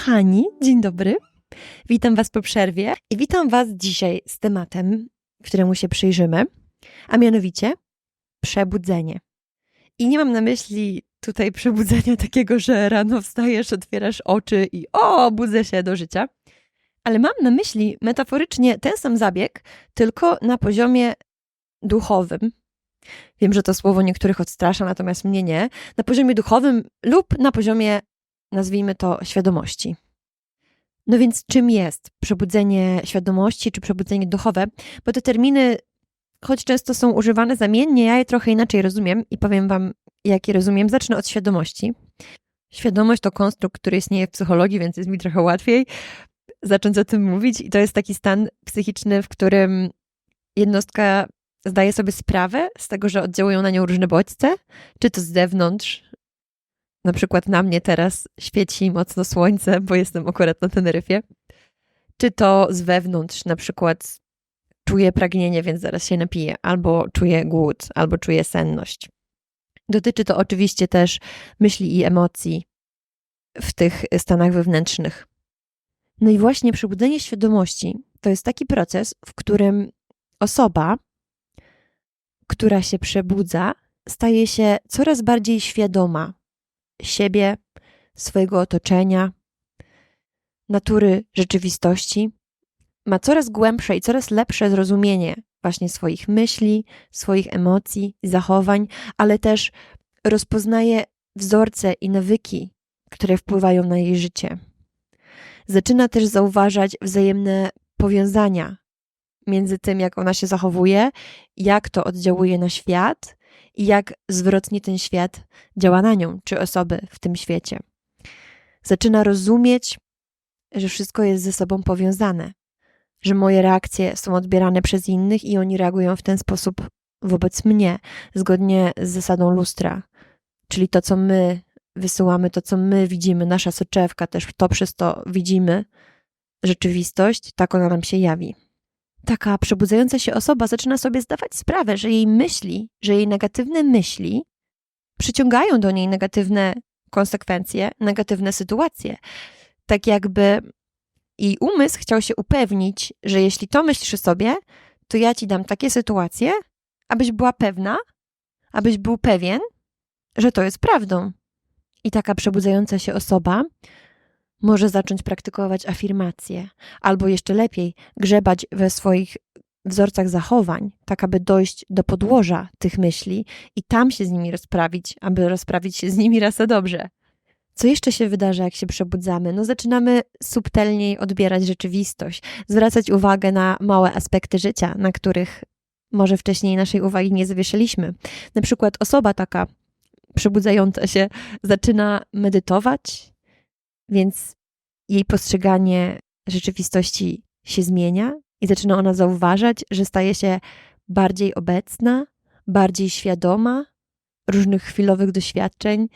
kochani, dzień dobry. Witam Was po przerwie i witam Was dzisiaj z tematem, któremu się przyjrzymy, a mianowicie przebudzenie. I nie mam na myśli tutaj przebudzenia takiego, że rano wstajesz, otwierasz oczy i o, budzę się do życia, ale mam na myśli metaforycznie ten sam zabieg, tylko na poziomie duchowym. Wiem, że to słowo niektórych odstrasza, natomiast mnie nie. Na poziomie duchowym lub na poziomie nazwijmy to, świadomości. No więc czym jest przebudzenie świadomości czy przebudzenie duchowe? Bo te terminy, choć często są używane zamiennie, ja je trochę inaczej rozumiem i powiem Wam, jak je rozumiem. Zacznę od świadomości. Świadomość to konstrukt, który istnieje w psychologii, więc jest mi trochę łatwiej zacząć o tym mówić. I to jest taki stan psychiczny, w którym jednostka zdaje sobie sprawę z tego, że oddziałują na nią różne bodźce, czy to z zewnątrz, na przykład na mnie teraz świeci mocno słońce, bo jestem akurat na Teneryfie, czy to z wewnątrz, na przykład czuję pragnienie, więc zaraz się napiję, albo czuję głód, albo czuję senność. Dotyczy to oczywiście też myśli i emocji w tych stanach wewnętrznych. No i właśnie przebudzenie świadomości to jest taki proces, w którym osoba, która się przebudza, staje się coraz bardziej świadoma siebie, swojego otoczenia, natury rzeczywistości, ma coraz głębsze i coraz lepsze zrozumienie właśnie swoich myśli, swoich emocji, zachowań, ale też rozpoznaje wzorce i nawyki, które wpływają na jej życie. Zaczyna też zauważać wzajemne powiązania między tym, jak ona się zachowuje, jak to oddziałuje na świat i jak zwrotnie ten świat działa na nią, czy osoby w tym świecie. Zaczyna rozumieć, że wszystko jest ze sobą powiązane, że moje reakcje są odbierane przez innych i oni reagują w ten sposób wobec mnie, zgodnie z zasadą lustra. Czyli to, co my wysyłamy, to, co my widzimy, nasza soczewka też to przez to widzimy rzeczywistość, tak ona nam się jawi taka przebudzająca się osoba zaczyna sobie zdawać sprawę, że jej myśli, że jej negatywne myśli przyciągają do niej negatywne konsekwencje, negatywne sytuacje. Tak jakby i umysł chciał się upewnić, że jeśli to myślisz sobie, to ja ci dam takie sytuacje, abyś była pewna, abyś był pewien, że to jest prawdą. I taka przebudzająca się osoba może zacząć praktykować afirmacje, albo jeszcze lepiej, grzebać we swoich wzorcach zachowań, tak aby dojść do podłoża tych myśli i tam się z nimi rozprawić, aby rozprawić się z nimi raz a dobrze. Co jeszcze się wydarza, jak się przebudzamy? No, zaczynamy subtelniej odbierać rzeczywistość, zwracać uwagę na małe aspekty życia, na których może wcześniej naszej uwagi nie zawieszaliśmy. Na przykład osoba taka przebudzająca się zaczyna medytować, więc jej postrzeganie rzeczywistości się zmienia i zaczyna ona zauważać, że staje się bardziej obecna, bardziej świadoma różnych chwilowych doświadczeń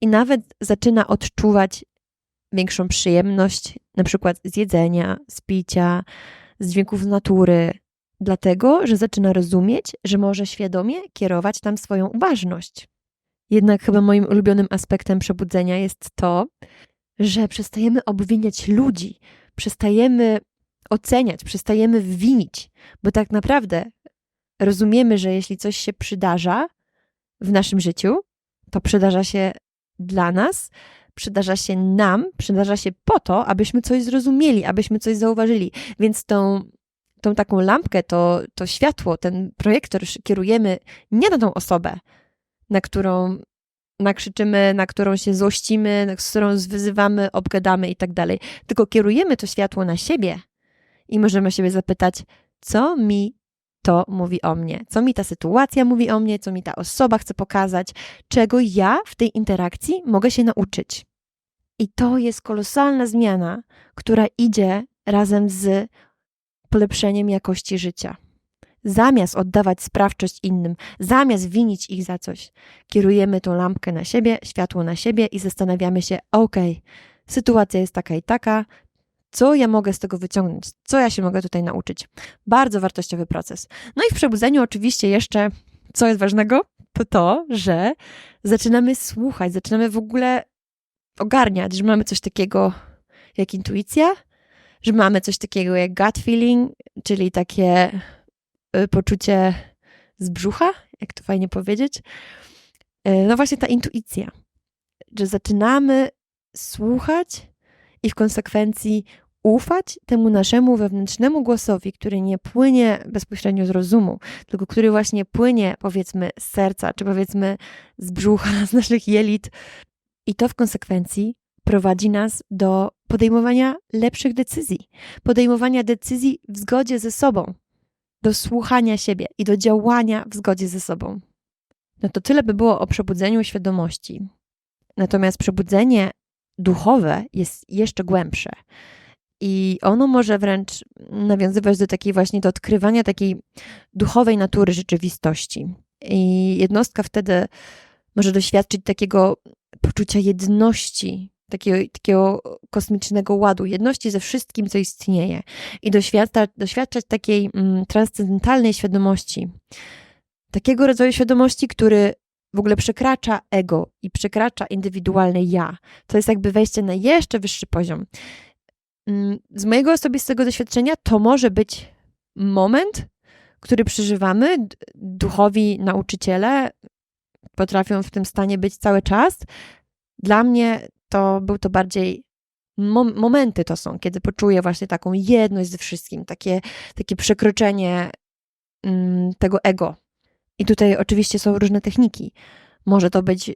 i nawet zaczyna odczuwać większą przyjemność, na przykład z jedzenia, z picia, z dźwięków natury, dlatego że zaczyna rozumieć, że może świadomie kierować tam swoją uważność. Jednak chyba moim ulubionym aspektem przebudzenia jest to, że przestajemy obwiniać ludzi, przestajemy oceniać, przestajemy winić, bo tak naprawdę rozumiemy, że jeśli coś się przydarza w naszym życiu, to przydarza się dla nas, przydarza się nam, przydarza się po to, abyśmy coś zrozumieli, abyśmy coś zauważyli. Więc tą, tą taką lampkę, to, to światło, ten projektor kierujemy nie na tą osobę, na którą nakrzyczymy, na którą się złościmy, z którą wyzywamy, obgadamy i tak dalej. Tylko kierujemy to światło na siebie i możemy siebie zapytać, co mi to mówi o mnie, co mi ta sytuacja mówi o mnie, co mi ta osoba chce pokazać, czego ja w tej interakcji mogę się nauczyć. I to jest kolosalna zmiana, która idzie razem z polepszeniem jakości życia. Zamiast oddawać sprawczość innym, zamiast winić ich za coś, kierujemy tą lampkę na siebie, światło na siebie i zastanawiamy się: OK, sytuacja jest taka i taka, co ja mogę z tego wyciągnąć, co ja się mogę tutaj nauczyć. Bardzo wartościowy proces. No i w przebudzeniu, oczywiście, jeszcze co jest ważnego, to to, że zaczynamy słuchać, zaczynamy w ogóle ogarniać, że mamy coś takiego jak intuicja, że mamy coś takiego jak gut feeling, czyli takie poczucie z brzucha, jak to fajnie powiedzieć. Y, no właśnie ta intuicja, że zaczynamy słuchać i w konsekwencji ufać temu naszemu wewnętrznemu głosowi, który nie płynie bezpośrednio z rozumu, tylko który właśnie płynie, powiedzmy, z serca, czy powiedzmy z brzucha, z naszych jelit. I to w konsekwencji prowadzi nas do podejmowania lepszych decyzji, podejmowania decyzji w zgodzie ze sobą, do słuchania siebie i do działania w zgodzie ze sobą. No to tyle by było o przebudzeniu świadomości. Natomiast przebudzenie duchowe jest jeszcze głębsze. I ono może wręcz nawiązywać do takiej właśnie, do odkrywania takiej duchowej natury rzeczywistości. I jednostka wtedy może doświadczyć takiego poczucia jedności, takiego, takiego kosmicznego ładu, jedności ze wszystkim, co istnieje. I doświadczać, doświadczać takiej mm, transcendentalnej świadomości. Takiego rodzaju świadomości, który w ogóle przekracza ego i przekracza indywidualne ja. To jest jakby wejście na jeszcze wyższy poziom. Mm, z mojego osobistego doświadczenia to może być moment, który przeżywamy. Duchowi nauczyciele potrafią w tym stanie być cały czas. Dla mnie to był to bardziej mom momenty to są, kiedy poczuję właśnie taką jedność ze wszystkim, takie, takie przekroczenie mm, tego ego. I tutaj oczywiście są różne techniki. Może to być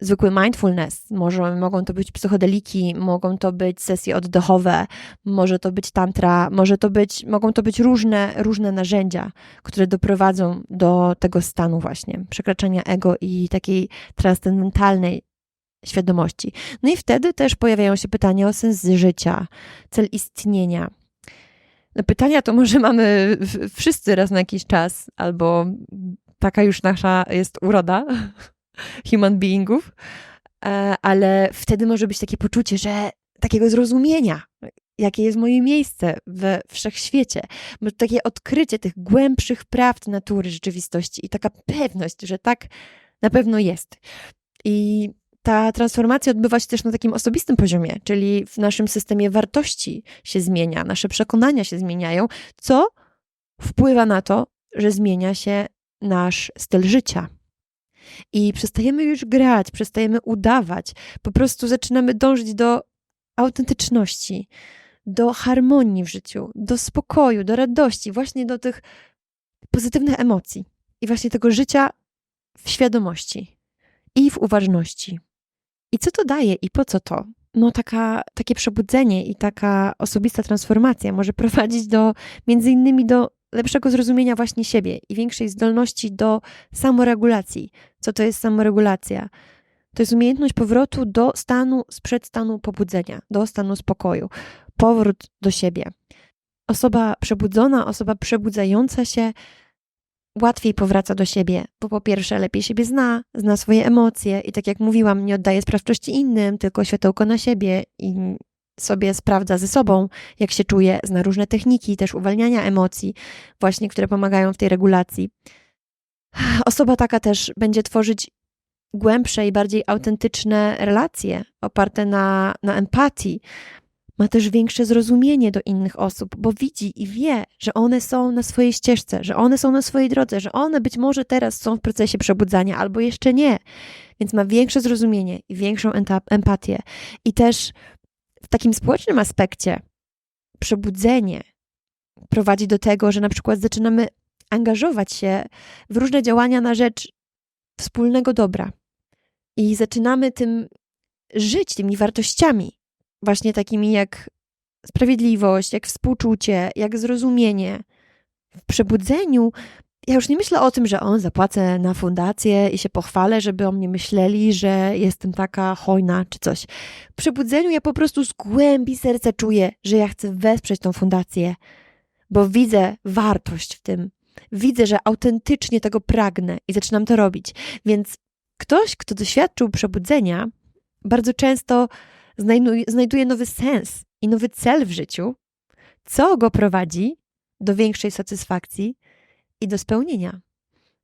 zwykły mindfulness, może mogą to być psychodeliki, mogą to być sesje oddechowe, może to być tantra, może to być, mogą to być różne, różne narzędzia, które doprowadzą do tego stanu właśnie, przekraczania ego i takiej transcendentalnej świadomości. No i wtedy też pojawiają się pytania o sens życia, cel istnienia. No pytania to może mamy wszyscy raz na jakiś czas, albo taka już nasza jest uroda human beingów, e, ale wtedy może być takie poczucie, że takiego zrozumienia, jakie jest moje miejsce we wszechświecie, takie odkrycie tych głębszych prawd natury rzeczywistości i taka pewność, że tak na pewno jest. I ta transformacja odbywa się też na takim osobistym poziomie, czyli w naszym systemie wartości się zmienia, nasze przekonania się zmieniają, co wpływa na to, że zmienia się nasz styl życia. I przestajemy już grać, przestajemy udawać, po prostu zaczynamy dążyć do autentyczności, do harmonii w życiu, do spokoju, do radości, właśnie do tych pozytywnych emocji i właśnie tego życia w świadomości i w uważności. I co to daje i po co to? No, taka, takie przebudzenie i taka osobista transformacja może prowadzić do między innymi do lepszego zrozumienia właśnie siebie i większej zdolności do samoregulacji. Co to jest samoregulacja? To jest umiejętność powrotu do stanu sprzed stanu pobudzenia, do stanu spokoju, powrót do siebie. Osoba przebudzona, osoba przebudzająca się łatwiej powraca do siebie, bo po pierwsze lepiej siebie zna, zna swoje emocje i tak jak mówiłam, nie oddaje sprawczości innym, tylko światełko na siebie i sobie sprawdza ze sobą, jak się czuje, zna różne techniki też uwalniania emocji, właśnie które pomagają w tej regulacji. Osoba taka też będzie tworzyć głębsze i bardziej autentyczne relacje oparte na, na empatii, ma też większe zrozumienie do innych osób, bo widzi i wie, że one są na swojej ścieżce, że one są na swojej drodze, że one być może teraz są w procesie przebudzania albo jeszcze nie. Więc ma większe zrozumienie i większą empatię. I też w takim społecznym aspekcie przebudzenie prowadzi do tego, że na przykład zaczynamy angażować się w różne działania na rzecz wspólnego dobra i zaczynamy tym żyć, tymi wartościami, właśnie takimi jak sprawiedliwość, jak współczucie, jak zrozumienie. W przebudzeniu ja już nie myślę o tym, że on zapłacę na fundację i się pochwalę, żeby o mnie myśleli, że jestem taka hojna czy coś. W przebudzeniu ja po prostu z głębi serca czuję, że ja chcę wesprzeć tą fundację, bo widzę wartość w tym. Widzę, że autentycznie tego pragnę i zaczynam to robić. Więc ktoś, kto doświadczył przebudzenia, bardzo często znajduje, nowy sens i nowy cel w życiu, co go prowadzi do większej satysfakcji i do spełnienia.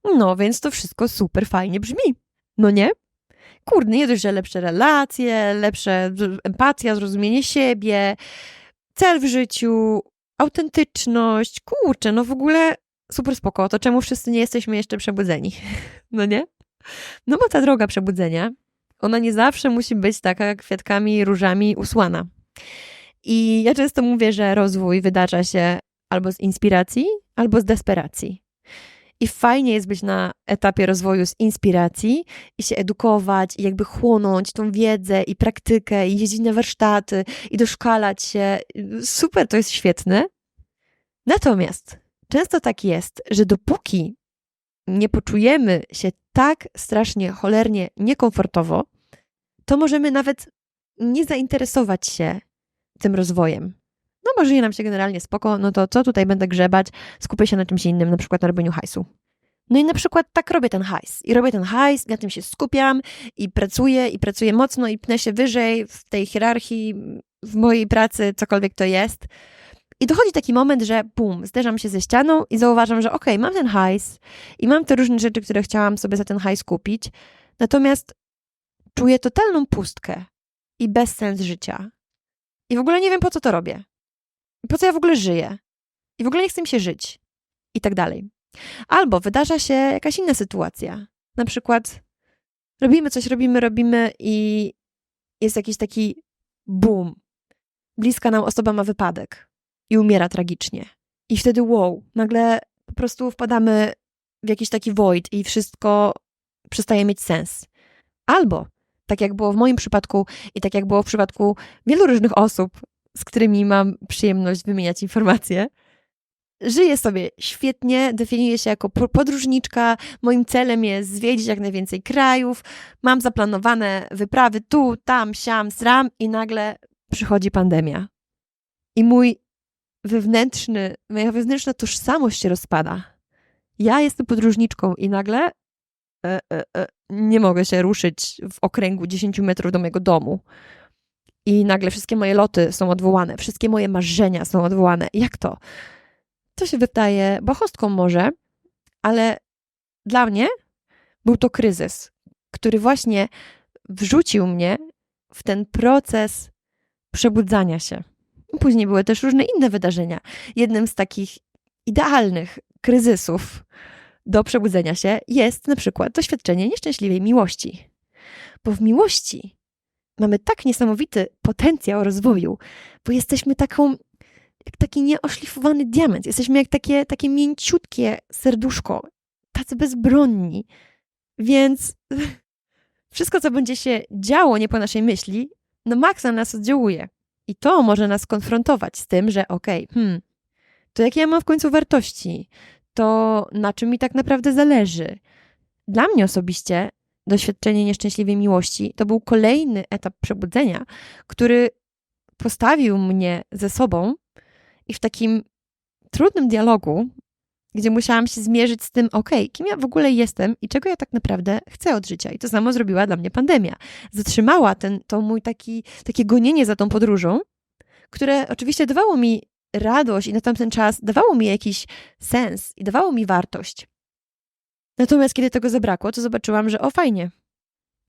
No więc to wszystko super fajnie brzmi, no nie? kurde, nie dość, że lepsze relacje, lepsze empatia, zrozumienie siebie, cel w życiu, autentyczność, kurczę, no w ogóle super spoko, to czemu wszyscy nie jesteśmy jeszcze przebudzeni? No nie? No bo ta droga przebudzenia, ona nie zawsze musi być taka kwiatkami, różami usłana. I ja często mówię, że rozwój wydarza się albo z inspiracji, albo z desperacji. I fajnie jest być na etapie rozwoju z inspiracji i się edukować, i jakby chłonąć tą wiedzę i praktykę, i jeździć na warsztaty, i doszkalać się. Super, to jest świetne. Natomiast często tak jest, że dopóki nie poczujemy się tak strasznie, cholernie niekomfortowo, to możemy nawet nie zainteresować się tym rozwojem. No bo żyje nam się generalnie spoko, no to co tutaj będę grzebać, skupię się na czymś innym, na przykład na robieniu hajsu. No i na przykład tak robię ten hajs. I robię ten hajs, na tym się skupiam i pracuję, i pracuję mocno, i pnę się wyżej w tej hierarchii, w mojej pracy, cokolwiek to jest. I dochodzi taki moment, że bum, zderzam się ze ścianą i zauważam, że okej, okay, mam ten hajs i mam te różne rzeczy, które chciałam sobie za ten hajs kupić, natomiast czuję totalną pustkę i bezsens życia. I w ogóle nie wiem, po co to robię. I po co ja w ogóle żyję. I w ogóle nie chcę mi się żyć. I tak dalej. Albo wydarza się jakaś inna sytuacja. Na przykład robimy coś, robimy, robimy i jest jakiś taki boom. Bliska nam osoba ma wypadek i umiera tragicznie. I wtedy wow, nagle po prostu wpadamy w jakiś taki void i wszystko przestaje mieć sens. Albo, tak jak było w moim przypadku i tak jak było w przypadku wielu różnych osób, z którymi mam przyjemność wymieniać informacje, żyję sobie świetnie, definiuję się jako podróżniczka. Moim celem jest zwiedzić jak najwięcej krajów. Mam zaplanowane wyprawy tu, tam, siam, sram i nagle przychodzi pandemia. I mój wewnętrzny, moja wewnętrzna tożsamość się rozpada. Ja jestem podróżniczką i nagle e, e, e, nie mogę się ruszyć w okręgu 10 metrów do mojego domu. I nagle wszystkie moje loty są odwołane, wszystkie moje marzenia są odwołane. Jak to? To się wydaje bachostką może, ale dla mnie był to kryzys, który właśnie wrzucił mnie w ten proces przebudzania się. Później były też różne inne wydarzenia. Jednym z takich idealnych kryzysów do przebudzenia się jest na przykład doświadczenie nieszczęśliwej miłości. Bo w miłości mamy tak niesamowity potencjał rozwoju, bo jesteśmy taką, jak taki nieoszlifowany diament. Jesteśmy jak takie, takie mięciutkie serduszko, tacy bezbronni. Więc wszystko, co będzie się działo nie po naszej myśli, no maksa nas oddziałuje. I to może nas konfrontować z tym, że okej, okay, hmm, to jakie ja mam w końcu wartości? To na czym mi tak naprawdę zależy? Dla mnie osobiście doświadczenie nieszczęśliwej miłości to był kolejny etap przebudzenia, który postawił mnie ze sobą i w takim trudnym dialogu, gdzie musiałam się zmierzyć z tym, okej, okay, kim ja w ogóle jestem i czego ja tak naprawdę chcę od życia. I to samo zrobiła dla mnie pandemia. Zatrzymała ten, to mój taki, takie gonienie za tą podróżą, które oczywiście dawało mi radość i na tamten czas dawało mi jakiś sens i dawało mi wartość. Natomiast kiedy tego zabrakło, to zobaczyłam, że o fajnie,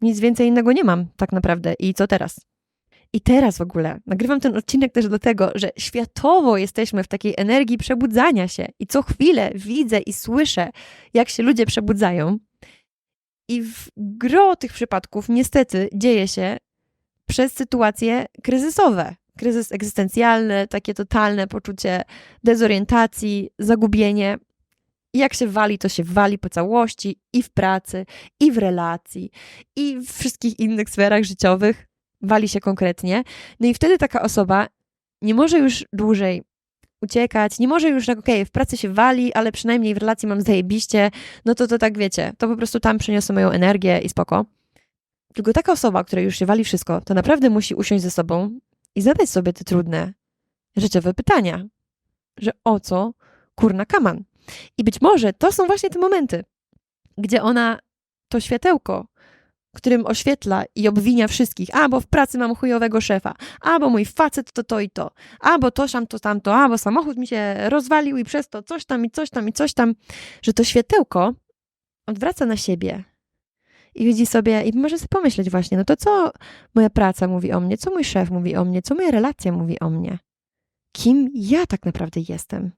nic więcej innego nie mam tak naprawdę i co teraz? I teraz w ogóle nagrywam ten odcinek też dlatego, że światowo jesteśmy w takiej energii przebudzania się i co chwilę widzę i słyszę, jak się ludzie przebudzają. I w gro tych przypadków niestety dzieje się przez sytuacje kryzysowe. Kryzys egzystencjalny, takie totalne poczucie dezorientacji, zagubienie. I jak się wali, to się wali po całości i w pracy, i w relacji, i w wszystkich innych sferach życiowych wali się konkretnie. No i wtedy taka osoba nie może już dłużej uciekać, nie może już tak, okej, okay, w pracy się wali, ale przynajmniej w relacji mam zajebiście, no to to tak wiecie, to po prostu tam przeniosę moją energię i spoko. Tylko taka osoba, która już się wali wszystko, to naprawdę musi usiąść ze sobą i zadać sobie te trudne, życiowe pytania, że o co kurna kaman. I być może to są właśnie te momenty, gdzie ona to światełko którym oświetla i obwinia wszystkich, albo w pracy mam chujowego szefa, albo mój facet to to i to, albo to tam, to tamto, albo samochód mi się rozwalił i przez to coś tam i coś tam i coś tam, że to światełko odwraca na siebie i widzi sobie, i może sobie pomyśleć właśnie, no to co moja praca mówi o mnie, co mój szef mówi o mnie, co moja relacja mówi o mnie, kim ja tak naprawdę jestem.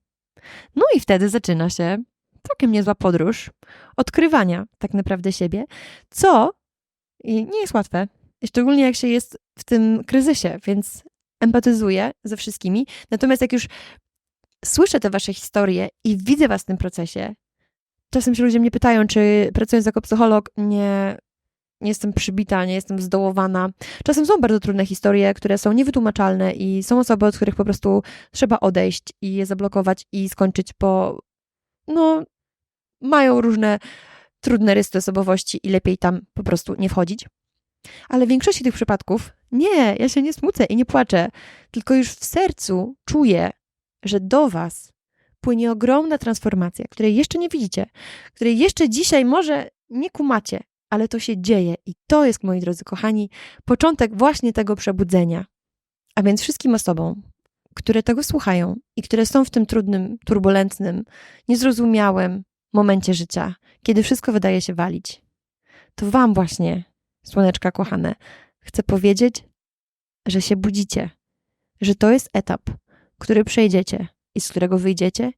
No i wtedy zaczyna się całkiem niezła podróż odkrywania tak naprawdę siebie, co nie jest łatwe, szczególnie jak się jest w tym kryzysie, więc empatyzuję ze wszystkimi. Natomiast jak już słyszę te wasze historie i widzę was w tym procesie, czasem się ludzie mnie pytają, czy pracując jako psycholog nie, nie jestem przybita, nie jestem zdołowana. Czasem są bardzo trudne historie, które są niewytłumaczalne i są osoby, od których po prostu trzeba odejść i je zablokować i skończyć, bo no, mają różne trudne rysy osobowości i lepiej tam po prostu nie wchodzić. Ale w większości tych przypadków nie, ja się nie smucę i nie płaczę, tylko już w sercu czuję, że do Was płynie ogromna transformacja, której jeszcze nie widzicie, której jeszcze dzisiaj może nie kumacie, ale to się dzieje i to jest, moi drodzy kochani, początek właśnie tego przebudzenia. A więc wszystkim osobom, które tego słuchają i które są w tym trudnym, turbulentnym, niezrozumiałym momencie życia, kiedy wszystko wydaje się walić, to Wam właśnie, słoneczka kochane, chcę powiedzieć, że się budzicie, że to jest etap, który przejdziecie i z którego wyjdziecie,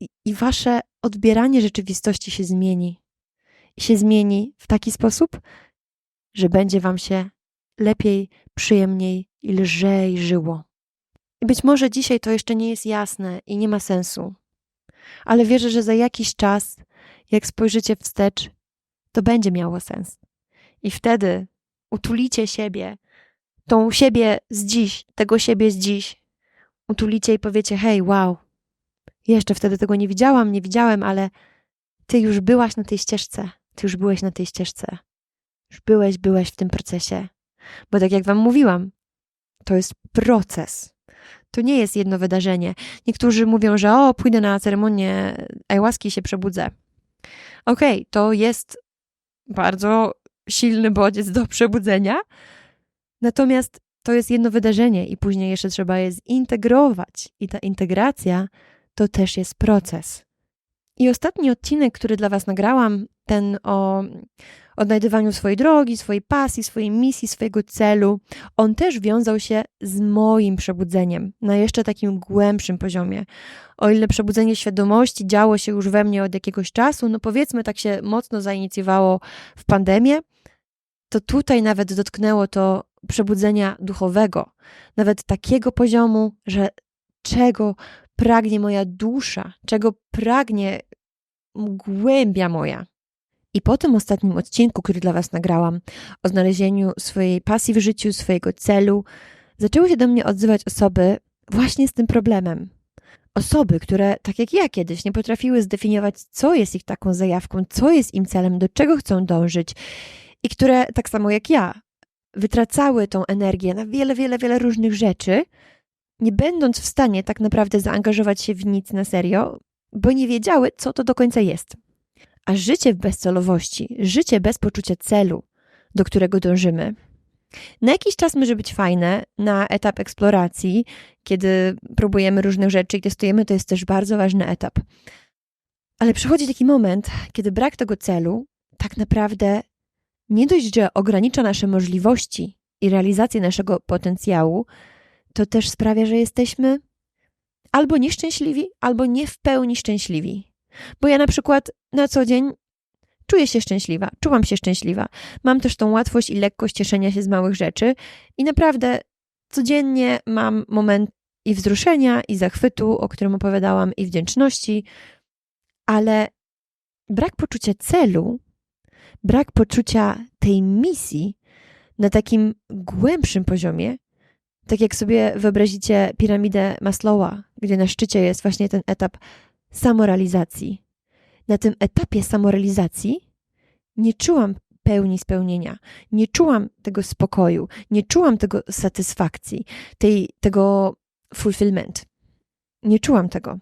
i, i wasze odbieranie rzeczywistości się zmieni. I się zmieni w taki sposób, że będzie wam się lepiej, przyjemniej i lżej żyło. I być może dzisiaj to jeszcze nie jest jasne i nie ma sensu, ale wierzę, że za jakiś czas, jak spojrzycie wstecz, to będzie miało sens. I wtedy utulicie siebie, tą siebie z dziś, tego siebie z dziś, utulicie i powiecie: Hej, wow, jeszcze wtedy tego nie widziałam, nie widziałem, ale ty już byłaś na tej ścieżce, ty już byłeś na tej ścieżce. Już byłeś, byłeś w tym procesie. Bo tak jak wam mówiłam, to jest proces. To nie jest jedno wydarzenie. Niektórzy mówią, że o, pójdę na ceremonię ayahuaski i się przebudzę. Okej, okay, to jest bardzo silny bodziec do przebudzenia, natomiast to jest jedno wydarzenie i później jeszcze trzeba je zintegrować. I ta integracja to też jest proces. I ostatni odcinek, który dla Was nagrałam, ten o odnajdywaniu swojej drogi, swojej pasji, swojej misji, swojego celu, on też wiązał się z moim przebudzeniem na jeszcze takim głębszym poziomie. O ile przebudzenie świadomości działo się już we mnie od jakiegoś czasu, no powiedzmy tak się mocno zainicjowało w pandemię, to tutaj nawet dotknęło to przebudzenia duchowego, nawet takiego poziomu, że czego pragnie moja dusza, czego pragnie głębia moja. I po tym ostatnim odcinku, który dla Was nagrałam, o znalezieniu swojej pasji w życiu, swojego celu, zaczęły się do mnie odzywać osoby właśnie z tym problemem. Osoby, które, tak jak ja kiedyś, nie potrafiły zdefiniować, co jest ich taką zajawką, co jest im celem, do czego chcą dążyć, i które, tak samo jak ja, wytracały tą energię na wiele, wiele, wiele różnych rzeczy, nie będąc w stanie tak naprawdę zaangażować się w nic na serio, bo nie wiedziały, co to do końca jest. A życie w bezcelowości, życie bez poczucia celu, do którego dążymy, na jakiś czas może być fajne, na etap eksploracji, kiedy próbujemy różnych rzeczy i testujemy, to jest też bardzo ważny etap. Ale przychodzi taki moment, kiedy brak tego celu tak naprawdę nie dość, że ogranicza nasze możliwości i realizację naszego potencjału, to też sprawia, że jesteśmy albo nieszczęśliwi, albo nie w pełni szczęśliwi. Bo ja na przykład na co dzień czuję się szczęśliwa, czułam się szczęśliwa. Mam też tą łatwość i lekkość cieszenia się z małych rzeczy i naprawdę codziennie mam moment i wzruszenia, i zachwytu, o którym opowiadałam, i wdzięczności, ale brak poczucia celu, brak poczucia tej misji na takim głębszym poziomie tak jak sobie wyobrazicie piramidę Maslowa, gdzie na szczycie jest właśnie ten etap samorealizacji. Na tym etapie samorealizacji nie czułam pełni spełnienia, nie czułam tego spokoju, nie czułam tego satysfakcji, tej, tego fulfillment. Nie czułam tego.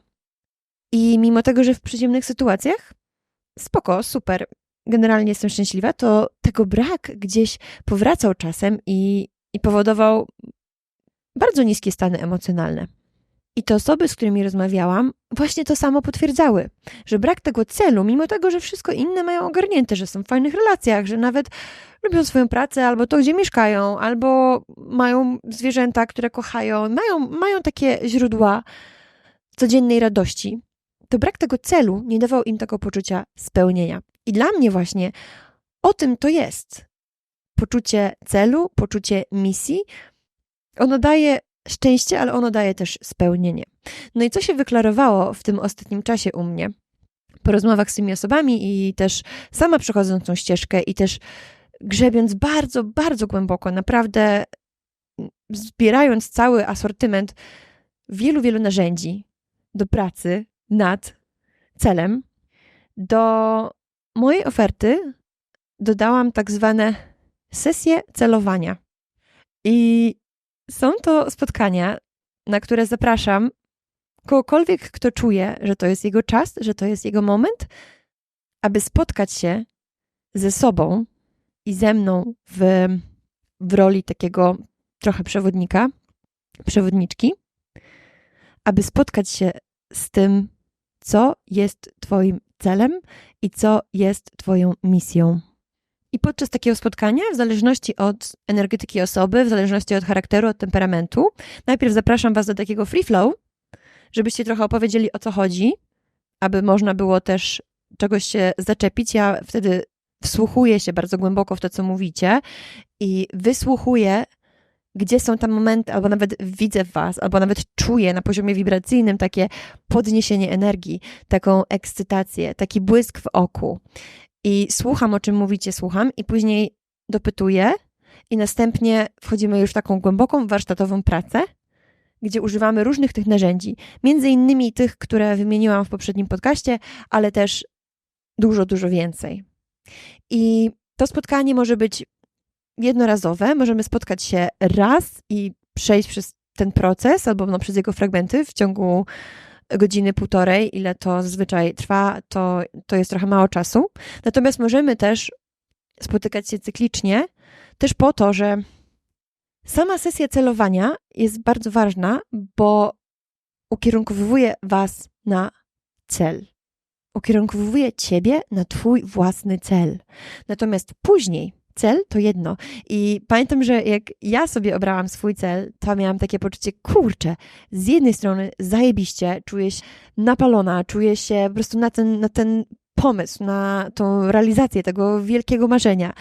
I mimo tego, że w przyziemnych sytuacjach spoko, super, generalnie jestem szczęśliwa, to tego brak gdzieś powracał czasem i, i powodował bardzo niskie stany emocjonalne. I te osoby, z którymi rozmawiałam, właśnie to samo potwierdzały, że brak tego celu, mimo tego, że wszystko inne mają ogarnięte, że są w fajnych relacjach, że nawet lubią swoją pracę, albo to, gdzie mieszkają, albo mają zwierzęta, które kochają, mają, mają takie źródła codziennej radości, to brak tego celu nie dawał im tego poczucia spełnienia. I dla mnie właśnie o tym to jest. Poczucie celu, poczucie misji. Ono daje szczęście, ale ono daje też spełnienie. No i co się wyklarowało w tym ostatnim czasie u mnie? Po rozmowach z tymi osobami i też sama przechodząc tą ścieżkę i też grzebiąc bardzo, bardzo głęboko, naprawdę zbierając cały asortyment wielu, wielu narzędzi do pracy nad celem, do mojej oferty dodałam tak zwane sesje celowania. I są to spotkania, na które zapraszam kogokolwiek, kto czuje, że to jest jego czas, że to jest jego moment, aby spotkać się ze sobą i ze mną w, w roli takiego trochę przewodnika, przewodniczki, aby spotkać się z tym, co jest Twoim celem i co jest Twoją misją. I podczas takiego spotkania, w zależności od energetyki osoby, w zależności od charakteru, od temperamentu, najpierw zapraszam Was do takiego free flow, żebyście trochę opowiedzieli o co chodzi, aby można było też czegoś się zaczepić. Ja wtedy wsłuchuję się bardzo głęboko w to, co mówicie i wysłuchuję, gdzie są tam momenty, albo nawet widzę w Was, albo nawet czuję na poziomie wibracyjnym takie podniesienie energii, taką ekscytację, taki błysk w oku. I słucham, o czym mówicie, słucham, i później dopytuję, i następnie wchodzimy już w taką głęboką warsztatową pracę, gdzie używamy różnych tych narzędzi, między innymi tych, które wymieniłam w poprzednim podcaście, ale też dużo, dużo więcej. I to spotkanie może być jednorazowe, możemy spotkać się raz i przejść przez ten proces, albo no, przez jego fragmenty w ciągu godziny, półtorej, ile to zazwyczaj trwa, to, to jest trochę mało czasu. Natomiast możemy też spotykać się cyklicznie, też po to, że sama sesja celowania jest bardzo ważna, bo ukierunkowuje Was na cel. Ukierunkowuje Ciebie na Twój własny cel. Natomiast później cel to jedno. I pamiętam, że jak ja sobie obrałam swój cel, to miałam takie poczucie, kurczę, z jednej strony zajebiście, czuję się napalona, czuję się po prostu na ten, na ten pomysł, na tą realizację tego wielkiego marzenia.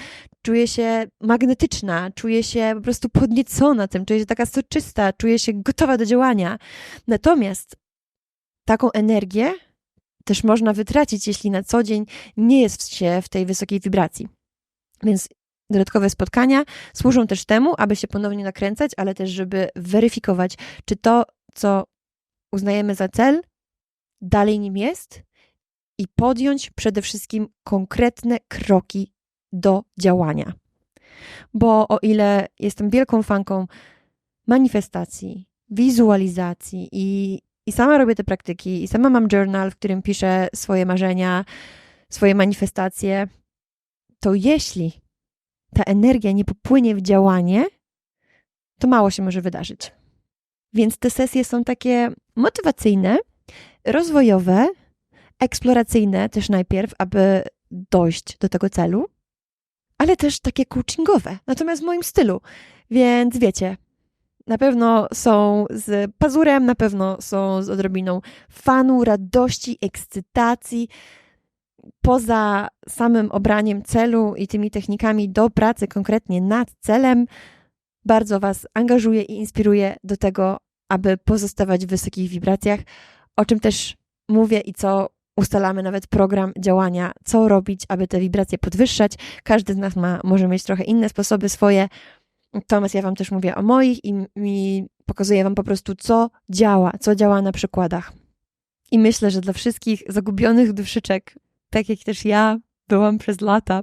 Czuję się magnetyczna, czuję się po prostu podniecona tym, czuję się taka soczysta, czuję się gotowa do działania. Natomiast taką energię też można wytracić, jeśli na co dzień nie jest się w tej wysokiej wibracji. Więc dodatkowe spotkania służą też temu, aby się ponownie nakręcać, ale też, żeby weryfikować, czy to, co uznajemy za cel, dalej nim jest i podjąć przede wszystkim konkretne kroki do działania. Bo o ile jestem wielką fanką manifestacji, wizualizacji i, i sama robię te praktyki, i sama mam journal, w którym piszę swoje marzenia, swoje manifestacje, to jeśli ta energia nie popłynie w działanie, to mało się może wydarzyć. Więc te sesje są takie motywacyjne, rozwojowe, eksploracyjne też najpierw, aby dojść do tego celu, ale też takie coachingowe, natomiast w moim stylu. Więc wiecie, na pewno są z pazurem, na pewno są z odrobiną fanu, radości, ekscytacji, poza samym obraniem celu i tymi technikami do pracy konkretnie nad celem, bardzo Was angażuję i inspiruję do tego, aby pozostawać w wysokich wibracjach, o czym też mówię i co ustalamy nawet program działania, co robić, aby te wibracje podwyższać. Każdy z nas ma, może mieć trochę inne sposoby swoje. Natomiast ja Wam też mówię o moich i, i pokazuję Wam po prostu, co działa, co działa na przykładach. I myślę, że dla wszystkich zagubionych duszyczek tak jak też ja byłam przez lata,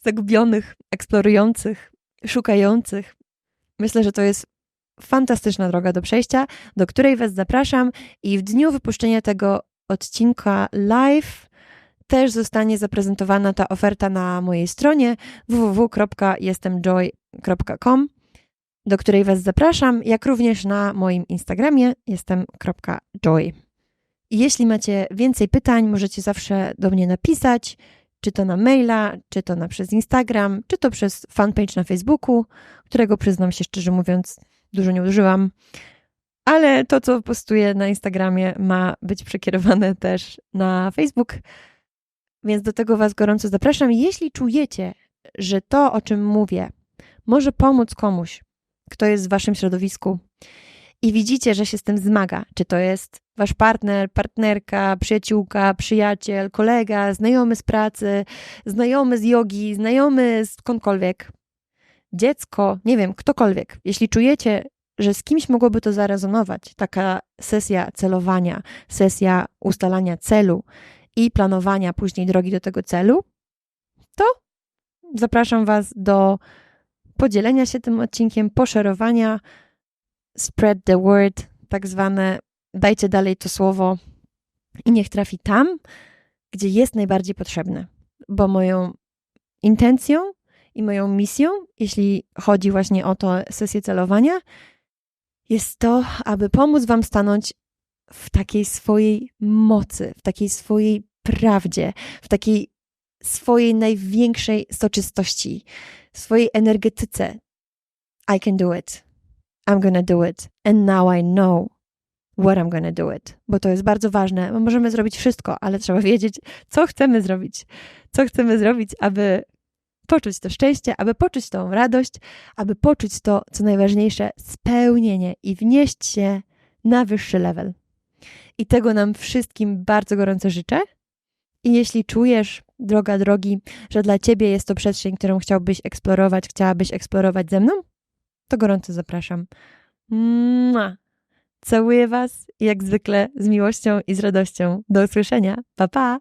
zagubionych, eksplorujących, szukających. Myślę, że to jest fantastyczna droga do przejścia, do której Was zapraszam i w dniu wypuszczenia tego odcinka live też zostanie zaprezentowana ta oferta na mojej stronie www.jestemjoy.com do której Was zapraszam, jak również na moim Instagramie jestem .joy. I jeśli macie więcej pytań, możecie zawsze do mnie napisać, czy to na maila, czy to na przez Instagram, czy to przez fanpage na Facebooku, którego przyznam się szczerze mówiąc, dużo nie użyłam. Ale to, co postuję na Instagramie, ma być przekierowane też na Facebook. Więc do tego Was gorąco zapraszam. Jeśli czujecie, że to, o czym mówię, może pomóc komuś, kto jest w Waszym środowisku i widzicie, że się z tym zmaga, czy to jest Wasz partner, partnerka, przyjaciółka, przyjaciel, kolega, znajomy z pracy, znajomy z jogi, znajomy skądkolwiek, dziecko, nie wiem, ktokolwiek. Jeśli czujecie, że z kimś mogłoby to zarezonować, taka sesja celowania, sesja ustalania celu i planowania później drogi do tego celu, to zapraszam Was do podzielenia się tym odcinkiem, poszerowania, spread the word, tak zwane, dajcie dalej to słowo i niech trafi tam, gdzie jest najbardziej potrzebne. Bo moją intencją i moją misją, jeśli chodzi właśnie o to sesję celowania, jest to, aby pomóc Wam stanąć w takiej swojej mocy, w takiej swojej prawdzie, w takiej swojej największej soczystości, swojej energetyce. I can do it. I'm gonna do it. And now I know what I'm gonna do it. Bo to jest bardzo ważne. My możemy zrobić wszystko, ale trzeba wiedzieć, co chcemy zrobić. Co chcemy zrobić, aby poczuć to szczęście, aby poczuć tą radość, aby poczuć to, co najważniejsze, spełnienie i wnieść się na wyższy level. I tego nam wszystkim bardzo gorąco życzę. I jeśli czujesz, droga drogi, że dla ciebie jest to przestrzeń, którą chciałbyś eksplorować, chciałabyś eksplorować ze mną, to gorąco zapraszam. Mua. Całuję Was jak zwykle z miłością i z radością. Do usłyszenia. Pa pa!